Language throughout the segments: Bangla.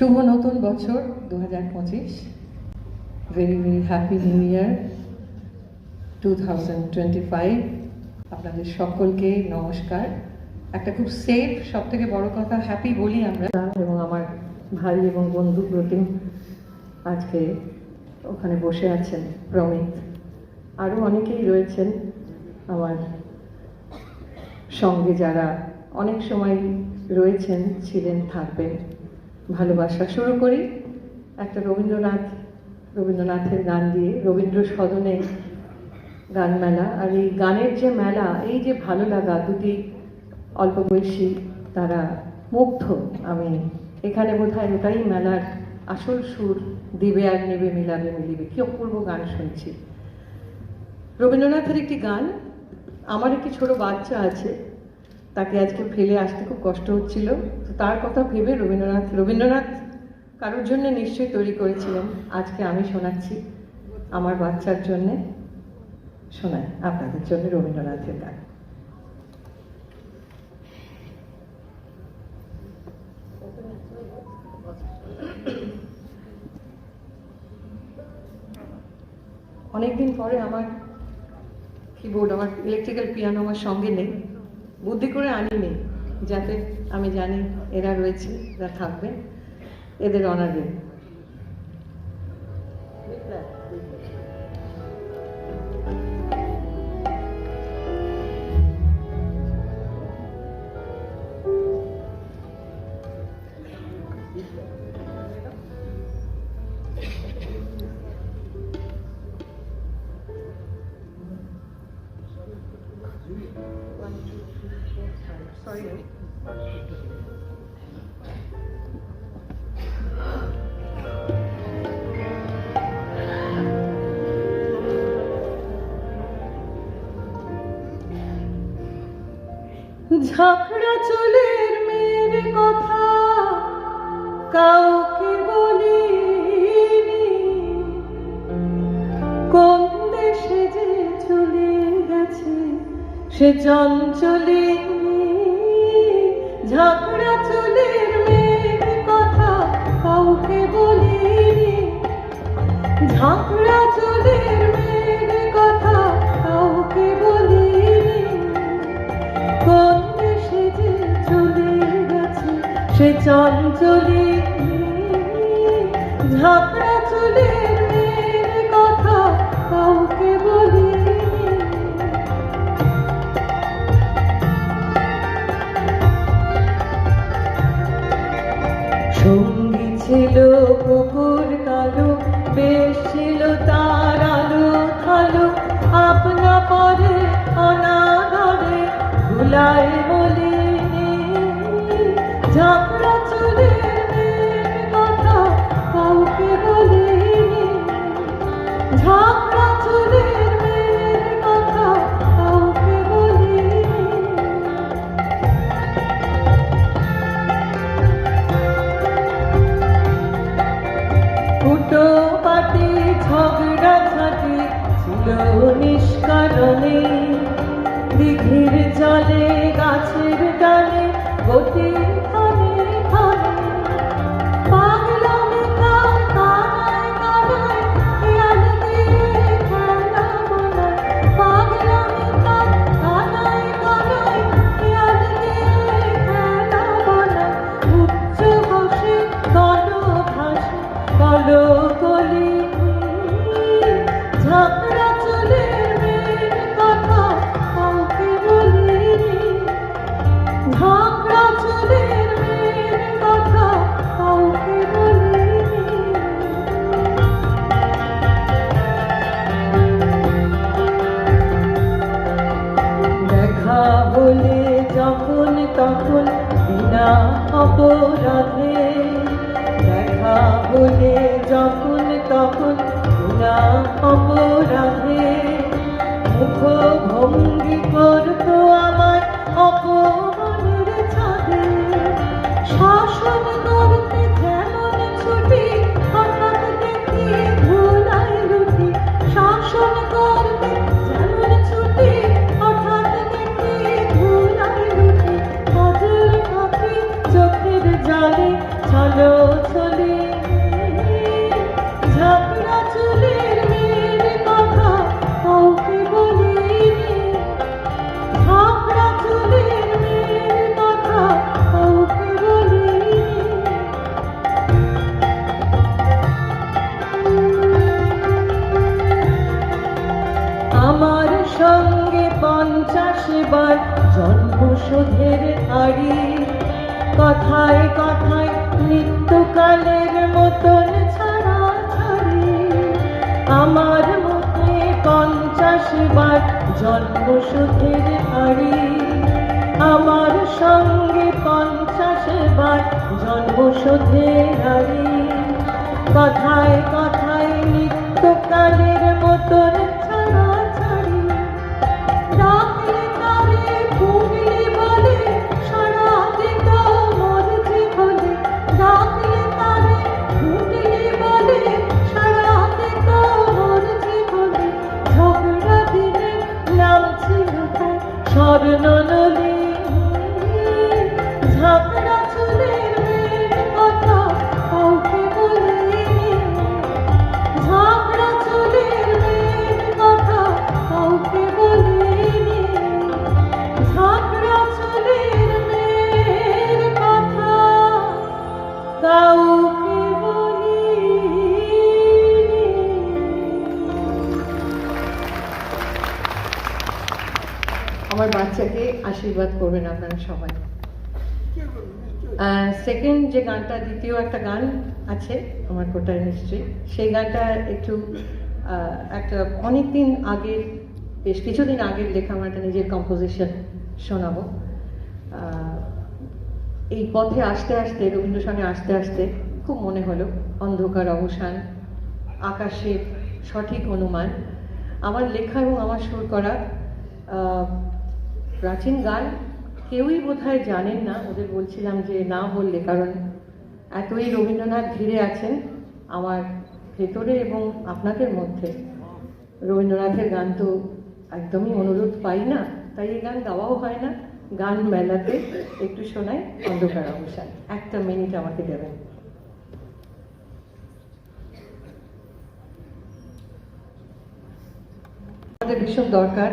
শুভ নতুন বছর দু হাজার পঁচিশ। Very very happy new year two thousand twenty five আপনাদের সকলকে নমস্কার। একটা খুব সেফ সব থেকে বড় কথা হ্যাপি বলি আমরা। এবং আমার ভাই এবং বন্ধু প্রতিম আজকে ওখানে বসে আছেন, প্রমিত। আরও অনেকেই রয়েছেন আমার সঙ্গে যারা অনেক সময় রয়েছেন, ছিলেন, থাকবেন। ভালোবাসা শুরু করি। একটা রবীন্দ্রনাথ, রবীন্দ্রনাথের গান দিয়ে, রবীন্দ্র সদনে গান মেলা। আর এই গানের যে মেলা, এই যে ভালো লাগা, দুটি অল্প বয়সী তারা মুগ্ধ। আমি এখানে বোধ হয় ওটাই মেলার আসল সুর। দিবে আর নেবে, মিলাবে, মিলিবে। কি অপূর্ব গান শুনছি। রবীন্দ্রনাথের একটি গান, আমার একটি ছোট বাচ্চা আছে। তাকে আজকে ফেলে আসতে খুব কষ্ট হচ্ছিল। তো তার কথা ভেবে রবীন্দ্রনাথ রবীন্দ্রনাথ কারোর জন্য নিশ্চয়ই তৈরি করেছিলেন। আজকে আমি শোনাচ্ছি আমার বাচ্চার জন্যে। শোনাই আপনাদের জন্য রবীন্দ্রনাথের গান। অনেকদিন পরে আমার কিবোর্ড আমার ইলেকট্রিক্যাল পিয়ানো আমার সঙ্গে নেই। বুদ্ধি করে আনিনি যাতে আমি জানি এরা রয়েছে এরা থাকবে। এদের অনারে Sorry. ঝাঁকড়া চুলের মেয়ের কথা কাউকে বলিনি কোন দেশে যে চলে গেছে সে চঞ্চলিনী ঝাঁকড়া চুলের মেয়ের কথা কাউকে ঝাঁকড়া কথা কাউকে যে চলে গেছে সে ঝাঁকড়া অপরাধে মুখ ভঙ্গি জন্মসুধের হাড়ি আমার বাচ্চাকে আশীর্বাদ করবেন আপনারা সবাই। সেকেন্ড যে গানটা, দ্বিতীয় একটা গান আছে আমার কোটায় নিশ্চয়ই। সেই গানটা একটু একটা অনেক দিন আগের, বেশ কিছুদিন আগের লেখা আমার একটা নিজের কম্পোজিশন শোনাবো। এই পথে আসতে আসতে, রবীন্দ্রসঙ্গে আসতে আসতে খুব মনে হলো, অন্ধকার অবসান, আকাশের সঠিক অনুমান, আমার লেখা এবং আমার সুর করা প্রাচীন গান কেউই বোধহয় জানেন না। ওদের বলছিলাম যে না বললে, কারণ এতই রবীন্দ্রনাথ ঘিরে আছেন আমার ভেতরে এবং আপনাদের মধ্যে। রবীন্দ্রনাথের গান তো একদমই অনুরোধ পাই না, তাই এই গান গাওয়াও হয় না। গান মেলাতে একটু শোনাই, অন্ধকার অবসান। একটা মিনিট আমাকে দেবেন। আমাদের ভীষণ দরকার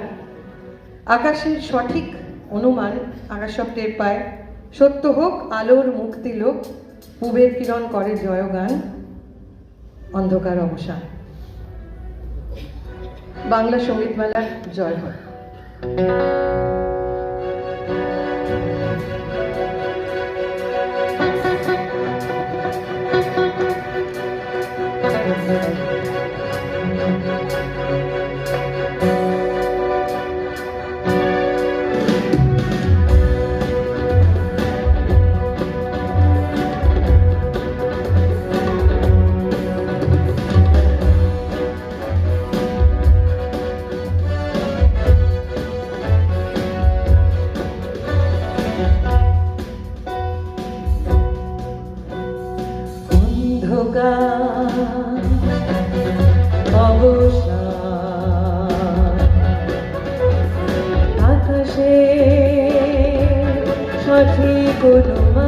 আকাশের সঠিক অনুমান আকাশ সব টের পায়। সত্য হোক, আলোর মুক্তি লোক, পূবের কিরণ করে জয়গান, অন্ধকার অবসান। বাংলা সংগীত মেলার জয় হয়। সঠিক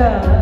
Yeah.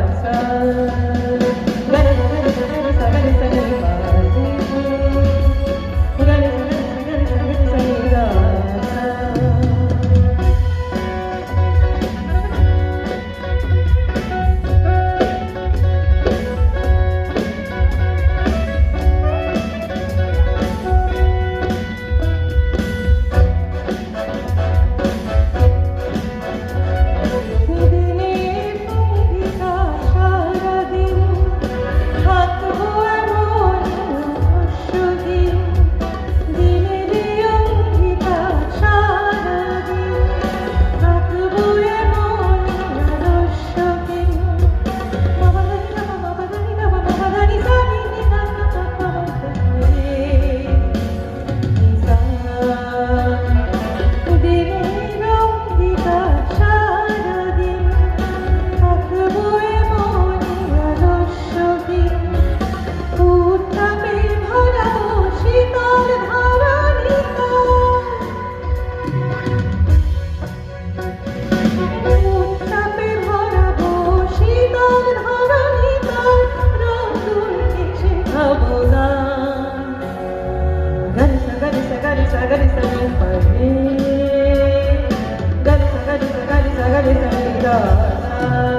Thank you.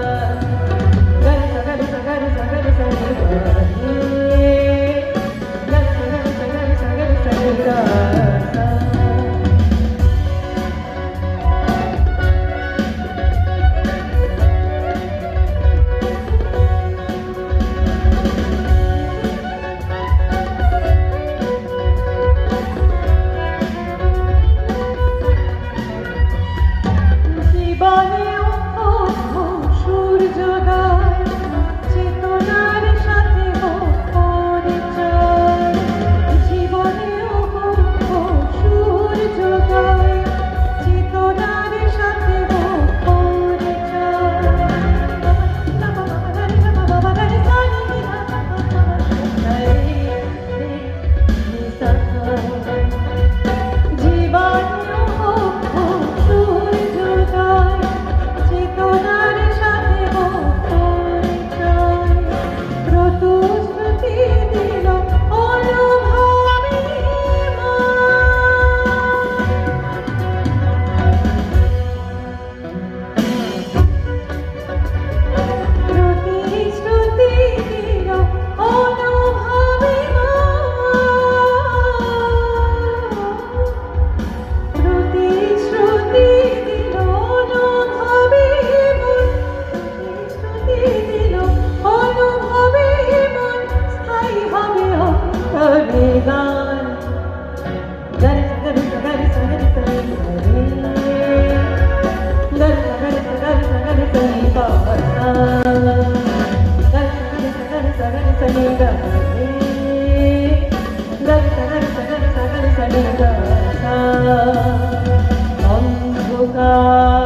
Thank you.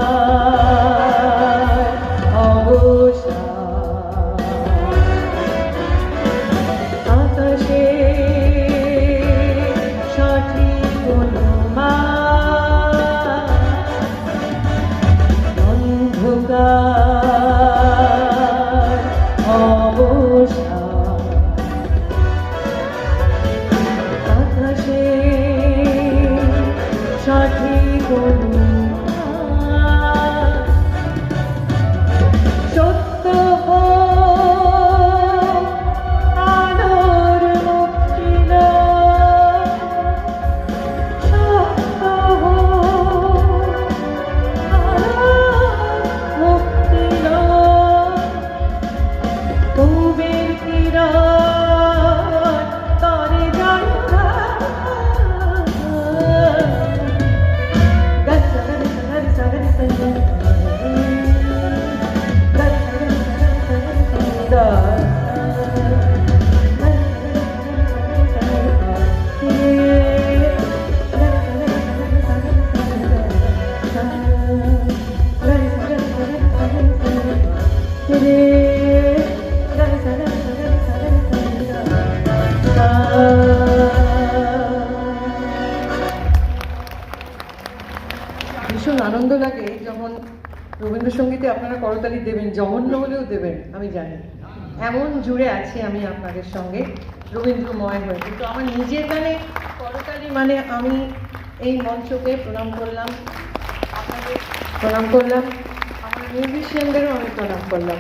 করতালি দেবেন, জঘন্য হলেও দেবেন, আমি জানি। এমন জুড়ে আছি আমি আপনাদের সঙ্গে, রবীন্দ্রময় হয়ে। কিন্তু আমার নিজের গানে করতালি মানে আমি এই মঞ্চকে প্রণাম করলাম, আপনাদের প্রণাম করলাম, আমার মিউজিশিয়ানদেরও আমি প্রণাম করলাম।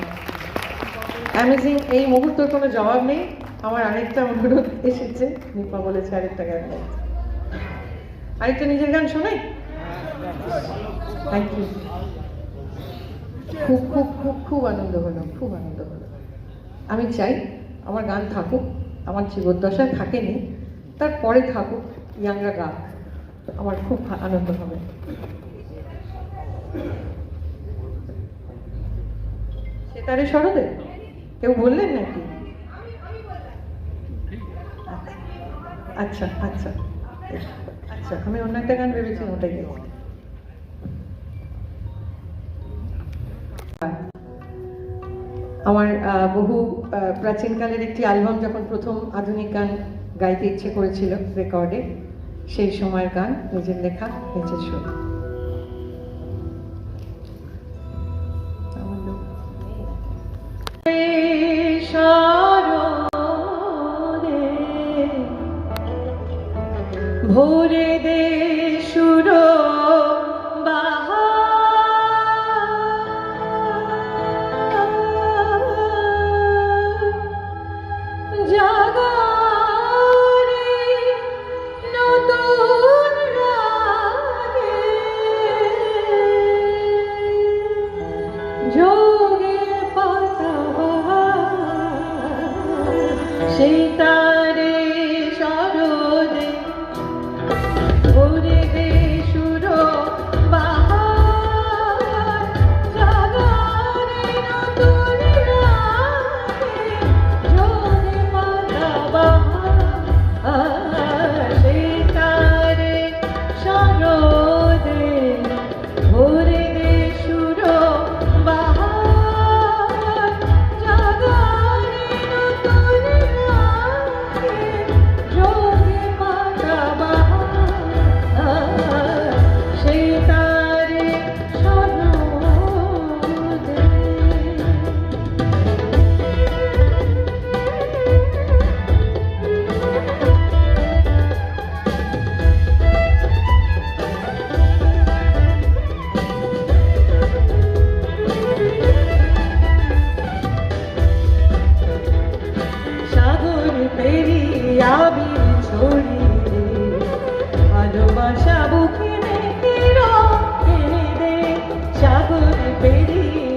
অ্যামেজিং এই মুহূর্তের কোনো জবাব নেই, আমার আরেকটা অনুরোধ এসেছে, নিপা বলেছে আরেকটা গান। আরেকটা নিজের গান শোনাই? থ্যাংক ইউ খুব খুব খুব খুব আনন্দ হলো, খুব আনন্দ হলো। আমি চাই আমার গান থাকুক, আমার জীবদ্দশায় থাকেনি, তারপরে থাকুক ইয়াংরা গান আমার খুব আনন্দ হবে। সেতারে সরদে কেউ বললেন নাকি? আচ্ছা আচ্ছা আচ্ছা। আমি অন্য একটা গান ভেবেছি, ওটাই আমার বহু প্রাচীনকালের একটি অ্যালবাম যখন প্রথম আধুনিক গান গাইতে ইচ্ছে করেছিল রেকর্ডে, সেই সময়ের গান, নিজের লেখা নিজের। শরণে ভোরে দে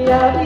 Yeah.